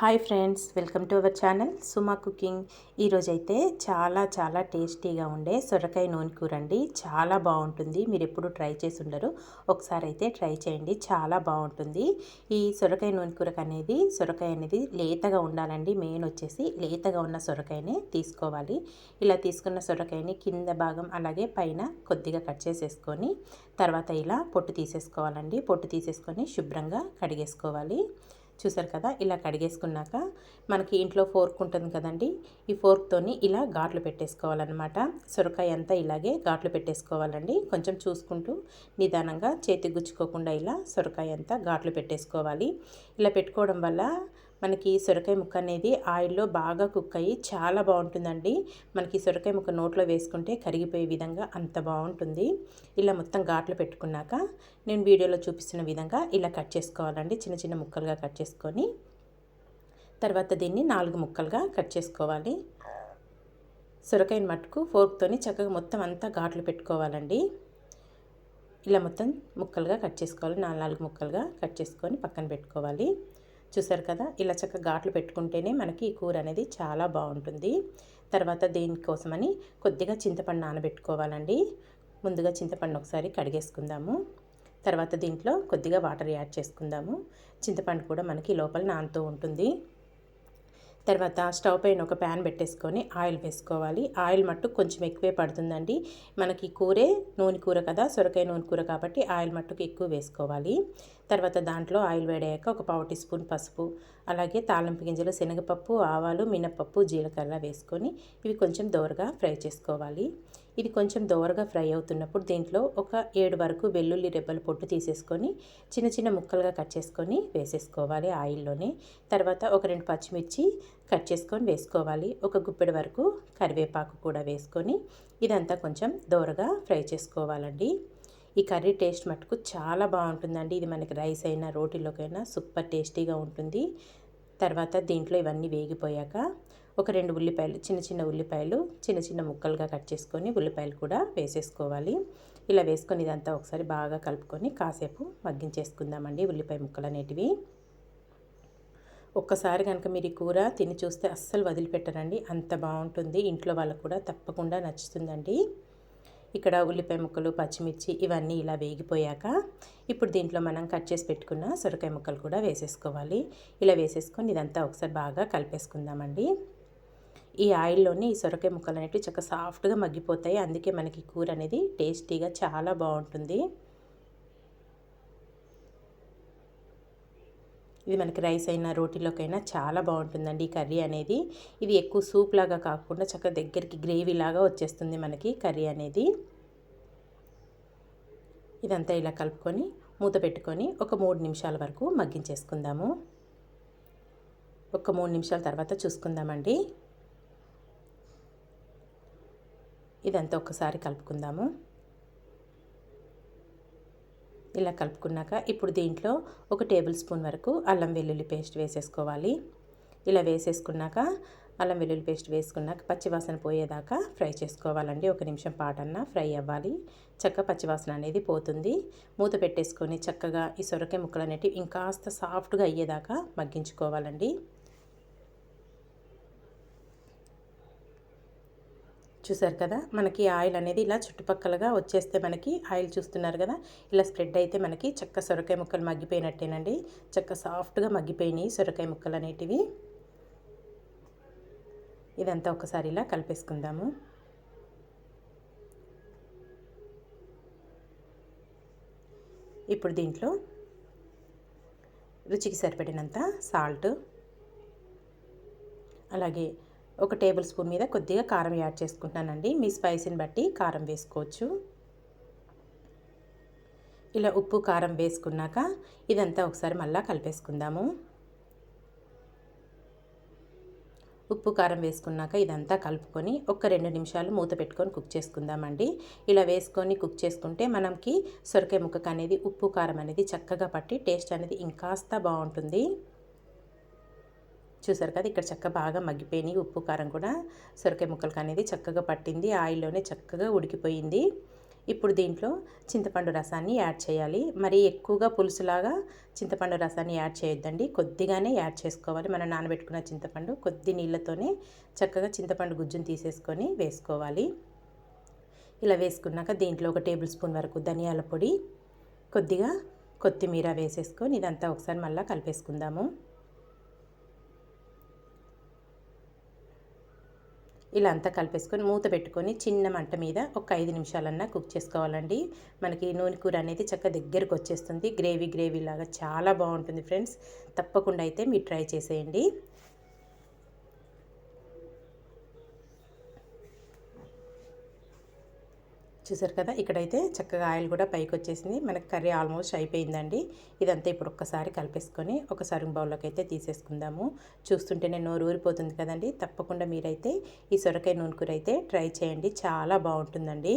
Hi friends welcome to our channel Suma cooking. ఈరోజైతే చాలా చాలా టేస్టీగా ఉండే సొరకాయ నూనె కూర అండి. చాలా బాగుంటుంది. మీరు ఎప్పుడు ట్రై చేసి ఉండరు. ఒకసారి అయితే ట్రై చేయండి. చాలా బాగుంటుంది. ఈ సొరకాయ నూనె కూరకు అనేది సొరకాయ అనేది లేతగా ఉండాలండి. మెయిన్ వచ్చేసి లేతగా ఉన్న సొరకాయనే తీసుకోవాలి. ఇలా తీసుకున్న సొరకాయని కింద భాగం అలాగే పైన కొద్దిగా కట్ చేసేసుకొని తర్వాత ఇలా పొట్టు తీసేసుకోవాలండి. పొట్టు తీసేసుకొని శుభ్రంగా కడిగేసుకోవాలి. చూసారు కదా ఇలా కడిగేసుకున్నాక మనకి ఇంట్లో ఫోర్క్ ఉంటుంది కదండి ఈ ఫోర్క్తోని ఇలా ఘాట్లు పెట్టేసుకోవాలన్నమాట. సొరకాయ అంతా ఇలాగే ఘాట్లు పెట్టేసుకోవాలండి. కొంచెం చూసుకుంటూ నిదానంగా చేతి గుచ్చుకోకుండా ఇలా సొరకాయ అంతా ఘాట్లు పెట్టేసుకోవాలి. ఇలా పెట్టుకోవడం వల్ల మనకి సొరకాయ ముక్క అనేది ఆయిల్లో బాగా కుక్ అయ్యి చాలా బాగుంటుందండి. మనకి సొరకాయ ముక్క నోట్లో వేసుకుంటే కరిగిపోయే విధంగా అంత బాగుంటుంది. ఇలా మొత్తం ఘాట్లు పెట్టుకున్నాక నేను వీడియోలో చూపిస్తున్న విధంగా ఇలా కట్ చేసుకోవాలండి. చిన్న చిన్న ముక్కలుగా కట్ చేసుకొని తర్వాత దీన్ని నాలుగు ముక్కలుగా కట్ చేసుకోవాలి. సొరకాయని మట్టుకు ఫోర్క్తోని చక్కగా మొత్తం అంతా ఘాట్లు పెట్టుకోవాలండి. ఇలా మొత్తం ముక్కలుగా కట్ చేసుకోవాలి. నాలుగు నాలుగు ముక్కలుగా కట్ చేసుకొని పక్కన పెట్టుకోవాలి. చూసారు కదా? ఇలా చక్కగా ఘాట్లు పెట్టుకుంటేనే మనకి ఈ కూర అనేది చాలా బాగుంటుంది. తర్వాత దేనికోసమని కొద్దిగా చింతపండు నానబెట్టుకోవాలండి. ముందుగా చింతపండు ఒకసారి కడిగేసుకుందాము. తర్వాత దీంట్లో కొద్దిగా వాటర్ యాడ్ చేసుకుందాము. చింతపండు కూడా మనకి లోపల నానుతూ ఉంటుంది. తర్వాత స్టవ్ పైన ఒక ప్యాన్ పెట్టేసుకొని ఆయిల్ వేసుకోవాలి. ఆయిల్ మట్టు కొంచెం ఎక్కువే పడుతుందండి. మనకి కూరే నూనె కూర కదా సొరకాయ నూనె కూర కాబట్టి ఆయిల్ మట్టుకు ఎక్కువ వేసుకోవాలి. తర్వాత దాంట్లో ఆయిల్ వేడాక ఒక పావు టీ స్పూన్ పసుపు అలాగే తాలింపు గింజలు శనగపప్పు ఆవాలు మినపప్పు జీలకర్ర వేసుకొని ఇవి కొంచెం దోరగా ఫ్రై చేసుకోవాలి. ఇది కొంచెం దోరగా ఫ్రై అవుతున్నప్పుడు దీంట్లో ఒక ఏడు వరకు వెల్లుల్లి రెబ్బలు పొట్టు తీసేసుకొని చిన్న చిన్న ముక్కలుగా కట్ చేసుకొని వేసేసుకోవాలి ఆయిల్లోనే. తర్వాత ఒక రెండు పచ్చిమిర్చి కట్ చేసుకొని వేసుకోవాలి. ఒక గుప్పెడు వరకు కరివేపాకు కూడా వేసుకొని ఇదంతా కొంచెం దోరగా ఫ్రై చేసుకోవాలండి. ఈ కర్రీ టేస్ట్ మటుకు చాలా బాగుంటుందండి. ఇది మనకి రైస్ అయినా రోటీలోకైనా సూపర్ టేస్టీగా ఉంటుంది. తర్వాత దీంట్లో ఇవన్నీ వేగిపోయాక ఒక రెండు ఉల్లిపాయలు చిన్న చిన్న ఉల్లిపాయలు చిన్న చిన్న ముక్కలుగా కట్ చేసుకొని ఉల్లిపాయలు కూడా వేసేసుకోవాలి. ఇలా వేసుకొని ఇదంతా ఒకసారి బాగా కలుపుకొని కాసేపు మగ్గించేసుకుందామండి ఉల్లిపాయ ముక్కలు అనేటివి. ఒక్కసారి కనుక మీరు ఈ కూర తిని చూస్తే అస్సలు వదిలిపెట్టరండి. అంత బాగుంటుంది. ఇంట్లో వాళ్ళకు కూడా తప్పకుండా నచ్చుతుందండి. ఇక్కడ ఉల్లిపాయ ముక్కలు పచ్చిమిర్చి ఇవన్నీ ఇలా వేగిపోయాక ఇప్పుడు దీంట్లో మనం కట్ చేసి పెట్టుకున్న సొరకాయ ముక్కలు కూడా వేసేసుకోవాలి. ఇలా వేసేసుకొని ఇదంతా ఒకసారి బాగా కలిపేసుకుందామండి. ఈ ఆయిల్లోని ఈ సొరకాయ ముక్కలు అనేవి చక్కగా సాఫ్ట్గా మగ్గిపోతాయి. అందుకే మనకి కూర అనేది టేస్టీగా చాలా బాగుంటుంది. ఇది మనకి రైస్ అయినా రోటీలోకైనా చాలా బాగుంటుందండి ఈ కర్రీ అనేది. ఇది ఎక్కువ సూప్ లాగా కాకుండా చక్కగా దగ్గరికి గ్రేవీ లాగా వచ్చేస్తుంది మనకి కర్రీ అనేది. ఇదంతా ఇలా కలుపుకొని మూత పెట్టుకొని ఒక మూడు నిమిషాల వరకు మగ్గించేసుకుందాము. ఒక మూడు నిమిషాల తర్వాత చూసుకుందామండి. ఇదంతా ఒకసారి కలుపుకుందాము. ఇలా కలుపుకున్నాక ఇప్పుడు దీంట్లో ఒక టేబుల్ స్పూన్ వరకు అల్లం వెల్లుల్లి పేస్ట్ వేసేసుకోవాలి. ఇలా వేసేసుకున్నాక అల్లం వెల్లుల్లి పేస్ట్ వేసుకున్నాక పచ్చివాసన పోయేదాకా ఫ్రై చేసుకోవాలండి. ఒక నిమిషం పాటన్నా ఫ్రై అవ్వాలి. చక్క పచ్చివాసన అనేది పోతుంది. మూత పెట్టేసుకొని చక్కగా ఈ సొరకాయ ముక్కలు అనేటివి ఇంకాస్త సాఫ్ట్గా అయ్యేదాకా మగ్గించుకోవాలండి. చూసారు కదా మనకి ఆయిల్ అనేది ఇలా చుట్టుపక్కలగా వచ్చేస్తే మనకి ఆయిల్ చూస్తున్నారు కదా ఇలా స్ప్రెడ్ అయితే మనకి చక్క సొరకాయ ముక్కలు మగ్గిపోయినట్టేనండి. చక్క సాఫ్ట్గా మగ్గిపోయినాయి సొరకాయ ముక్కలు అనేటివి. ఇదంతా ఒకసారి ఇలా కలిపేసుకుందాము. ఇప్పుడు దీంట్లో రుచికి సరిపడినంత సాల్ట్ అలాగే ఒక టేబుల్ స్పూన్ మీద కొద్దిగా కారం యాడ్ చేసుకుంటున్నానండి మీ స్పైసీని బట్టి కారం వేసుకోవచ్చు. ఇలా ఉప్పు కారం వేసుకున్నాక ఇదంతా ఒకసారి మళ్ళీ కలిపేసుకుందాము. ఉప్పు కారం వేసుకున్నాక ఇదంతా కలుపుకొని ఒక రెండు నిమిషాలు మూత పెట్టుకొని కుక్ చేసుకుందామండి. ఇలా వేసుకొని కుక్ చేసుకుంటే మనకి సొరకాయ ముక్కకు అనేది ఉప్పు కారం అనేది చక్కగా పట్టి టేస్ట్ అనేది ఇంకాస్త బాగుంటుంది. చూసారు కదా ఇక్కడ చక్కగా బాగా మగ్గిపోయినాయి. ఉప్పు కారం కూడా సొరకాయ ముక్కలకు అనేది చక్కగా పట్టింది. ఆయిల్లోనే చక్కగా ఉడికిపోయింది. ఇప్పుడు దీంట్లో చింతపండు రసాన్ని యాడ్ చేయాలి. మరి ఎక్కువగా పులుసులాగా చింతపండు రసాన్ని యాడ్ చేయొద్దండి. కొద్దిగానే యాడ్ చేసుకోవాలి. మనం నానబెట్టుకున్న చింతపండు కొద్ది నీళ్ళతోనే చక్కగా చింతపండు గుజ్జును తీసేసుకొని వేసుకోవాలి. ఇలా వేసుకున్నాక దీంట్లో ఒక టేబుల్ స్పూన్ వరకు ధనియాల పొడి కొద్దిగా కొత్తిమీర వేసేసుకొని ఇదంతా ఒకసారి మళ్ళీ కలిపేసుకుందాము. ఇలా అంతా కలిపేసుకొని మూత పెట్టుకొని చిన్న మంట మీద ఒక ఐదు నిమిషాలన్నా కుక్ చేసుకోవాలండి. మనకి నూనె కూర అనేది చక్క దగ్గరకు వచ్చేస్తుంది. గ్రేవీ గ్రేవీ లాగా చాలా బాగుంటుంది ఫ్రెండ్స్. తప్పకుండా అయితే మీరు ట్రై చేసేయండి. చూసారు కదా ఇక్కడైతే చక్కగా ఆయిల్ కూడా పైకి వచ్చేసింది మనకి కర్రీ ఆల్మోస్ట్ అయిపోయిందండి. ఇదంతా ఇప్పుడు ఒక్కసారి కలిపేసుకొని ఒక సరుగు బౌల్లోకి అయితే తీసేసుకుందాము. చూస్తుంటేనే నోరు ఊరిపోతుంది కదండి. తప్పకుండా మీరైతే ఈ సొరకాయ నూనె కూర అయితే ట్రై చేయండి. చాలా బాగుంటుందండి.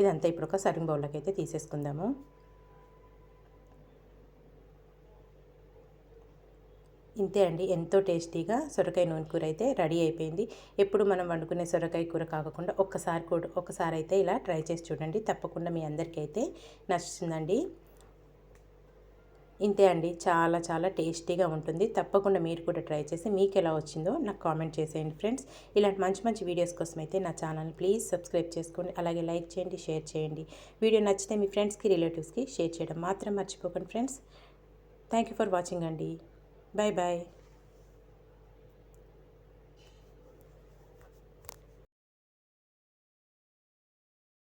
ఇదంతా ఇప్పుడు ఒక సరుగు బౌల్లోకి అయితే తీసేసుకుందాము. ఇంతే అండి. ఎంతో టేస్టీగా సొరకాయ నూనె కూర అయితే రెడీ అయిపోయింది. ఎప్పుడు మనం వండుకునే సొరకాయ కూర కాకుండా ఒక్కసారి కూడా ఒకసారి అయితే ఇలా ట్రై చేసి చూడండి. తప్పకుండా మీ అందరికీ అయితే నచ్చుతుందండి. ఇంతే అండి. చాలా చాలా టేస్టీగా ఉంటుంది. తప్పకుండా మీరు కూడా ట్రై చేసి మీకు ఎలా వచ్చిందో నాకు కామెంట్ చేసేయండి ఫ్రెండ్స్. ఇలాంటి మంచి మంచి వీడియోస్ కోసం అయితే నా ఛానల్ ప్లీజ్ సబ్స్క్రైబ్ చేసుకోండి. అలాగే లైక్ చేయండి షేర్ చేయండి. వీడియో నచ్చితే మీ ఫ్రెండ్స్కి రిలేటివ్స్కి షేర్ చేయడం మాత్రం మర్చిపోకండి friends. Thank you for watching అండి. Bye bye.